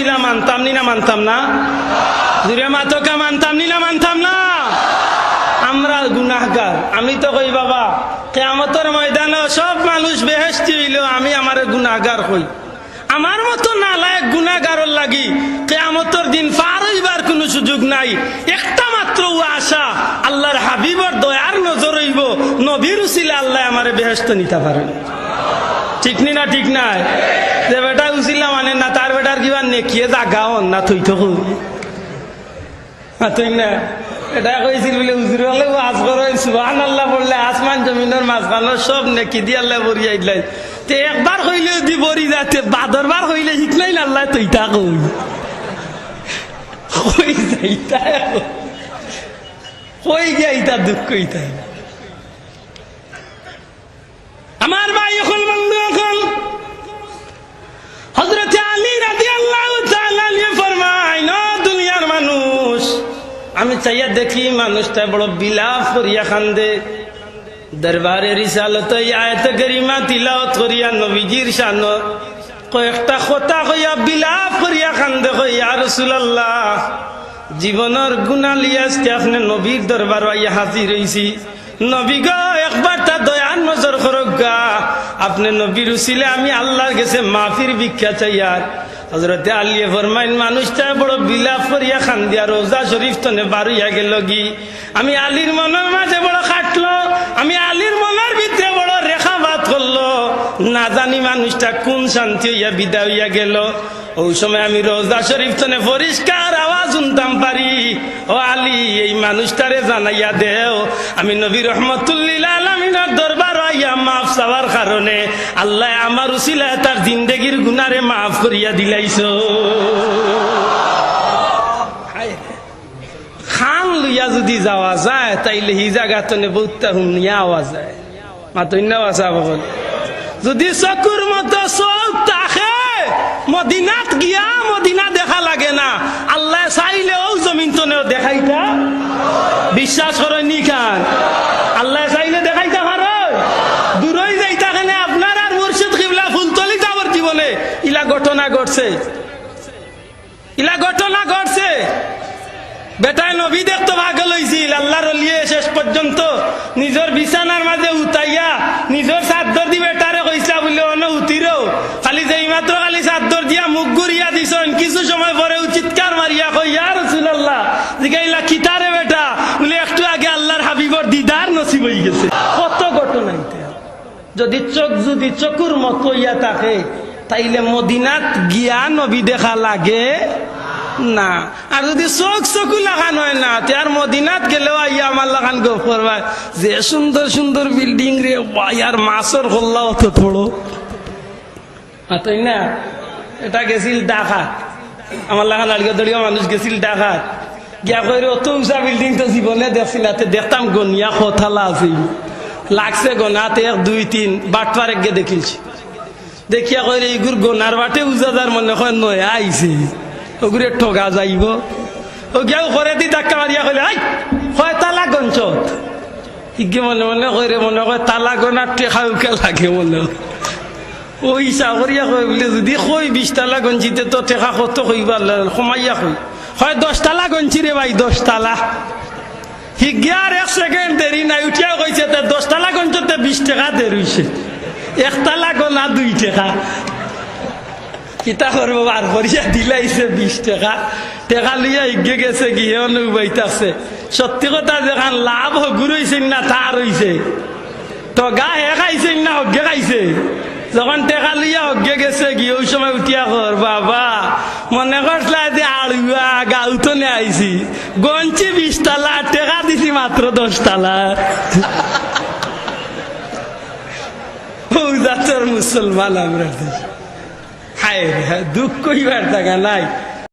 মানতাম নি না মানতাম না? মাতকা মানতাম নি না মানতাম না? আমরা গুনাহগার। আমি তো কই, বাবা, কেয়ামতের ময়দানে সব মানুষ বেহেস্তি হইল, আমি আমার গুনাহগার হই আমার মতো নালায়ক গুনাহগারর লাগি কেয়ামতের দিন পার হইবার কোনো সুযোগ নাই। একটা মাত্র আশা আল্লাহর হাবিবর দয়ার নজর হইব, নবীর উসিলা আল্লাহ আমার বেহেস্ত নিতে পারেন। ঠিক নি না ঠিক নাই? যে বেটা উচিলা মানে না কিবা নেকিয়ে জাগাও না থই তো তুই না। এটা কইছিল বলে হুজুর হলে আজ করে সুবাহান আল্লাহ বললে আসমান জমিনের মাঝখানো সব নেকি দিয়ে আল্লাহ বরি আইলাই তে একবার হইলে দি বরি যাতে বাদর বার হইলে শিখলাই আল্লাহ তুই তা কই কই যাইতা কই যাইতা দুঃখ কইতা আমি চাইয়া দেখি মানুষটা বড় বিলাপ করিয়া খান্দে। দরবারে রিসালত আয়ত গরিমা তিলাওত করিয়া নবীজির শান। কয়েকটা কথা কইয়া বিলাপ করিয়া খান্দে কইয়া রসুলাল্লাহ, জীবনের গুণা লিয়াজকে আপনি নবীর দরবার আইয়া হাজির হইছি। নবী গো, একবার তা দয়ার নজর করক গা। আপনি নবীর উচিলে আমি আল্লাহর গেছে মাফির ভিক্ষা চাইয়ার হজরতে আলিয়ে ফরমাইন, মানুষটা বড় বিলাপ করিয়া খান্দিয়া রোজা শরীফ তনে বারুইয়া গেল গি আমি আলীর মনের মাঝে বড় খাটলো, আমি আলীর মনের ভিতরে বড় রেখা বাদ করল। না জানি মানুষটা কোন শান্তি হইয়া বিদায় হইয়া গেল। ওই সময় আমি রোজা শরীফ তনে পরিষ্কার আওয়াজ শুনতাম পারি। ও আলী, এই মানুষটারে জানাইয়া দেও, আমি নবী রহমতুল্লিল আলমিনের দরবার আইয়া মাফ চাওয়ার কারণে আল্লাহ আমার উচিলায় তার জিন্দগির গুনারে মাফ করিয়া দিলাইছ। খান লইয়া যদি যাওয়া যায়, তাইলে হি জায়গা তনে বহুত হুমিয়া আওয়া যায়। মাতন্য আসা বল যদি চকুর মতো চোখ তাকে, মদিনাত গিয়া মদিনা দেখা লাগে না, আল্লাহ চাইলেও জমিন তনেও দেখাইতা। বিশ্বাস করেন খান আল্লাহ চাইলে দেখাইতে পারো দূরই যাইতা খানে আপনার আর মুর্শিদ কিবলা ফুলতলি যাবার জীবনে ইলা ঘটনা ঘটছে। ইলা ঘটনা ঘটছে। বেটায় নবী দেখতে পাগল হয়েছিল আল্লাহর লিয়ে শেষ পর্যন্ত নিজের বিছানার মাঝে উতাইয়া নিজের চাদর দি বেটারে কইসা বলে অন উতিরও খালি যে মাত্র খালি চাদর দিয়া মুখ গুড়িয়া দিছন, কিছু সময় পরে চিৎকার মারিয়া কই ইয়া রাসূলুল্লাহ। জিগাইলা, কিতারে বেটা? বলে, একটু আগে আল্লাহর হাবিবর দিদার নসিব হয়ে গেছে। কত ঘটনা যদি চোখ যদি চকুর মতো ইয়া থাকে তাইলে মদিনাত গিয়া নবী দেখা লাগে না। আর যদি চোখ চকু লাগান হয় না তার মদিনাত গেলেও আইয়া আমার লাগান গো করবা যে সুন্দর সুন্দর বিল্ডিং রে আর মাছর হল্লা অত থোড়ো তাই না? এটা গেছিল ডাকাত। আমার লাগান আড়িয়া দড়িয়া মানুষ গেছিল ডাকাত। গিয়া কইরে অত উঁচা বিল্ডিং তো জীবনে দেখছি না, তে দেখতাম গনিয়া কথালা আছে। লাগছে গনাতে এক, দুই, তিন বাটপার এক গে দেখিলছি। দেখিয়া কইরে এইগুর গনার বাটে উজাদার মনে হয় নয়, আইছে। ওগুরে ঠগা যাইব। ও গিয়াও করে দি ধাক্কা মারিয়া কইলে, আই, হয় তালা গঞ্চত ইগে মনে মনে কইরে মনে কয়, তালা গনার টেকাউকে লাগে মনে। ওই চাকরিয়া কই বলে, যদি কই, বিশ তালা গঞ্চিতে তো টেকা কত কইবার সোমাইয়া কই। হয়, দশ তালা গঞ্চি রে ভাই, দশ তালা। হিগিয়ার এক সেকেন্ড দেরি নাই উঠিয়া কইছে দশ তালা গঞ্চতে বিশ টাকা দেরিছে এক তালা গনা দুই টাকা। কিতা করব বার করিয়া দিলাইছে বিশ টাকা। টাকা লইয়া ইগে গেছে গিয়ে অনুবাইতাছে সত্যি কথা যেখান লাভ হগুর হইছে না তার হইছে তো গা হে খাইছে না হগে খাইছে। যখন টেকা লইয়া হগে গেছে গিয়ে ওই সময় উঠিয়া কর বাবা, মনে করছিলা যে আড়ুয়া গাউতনে আইছি গঞ্চি বিশ তালা টেকা দিছি মাত্র দশ তালা ও জাতর মুসলমান আমরা হায় দুঃখ কইবার জায়গা নাই।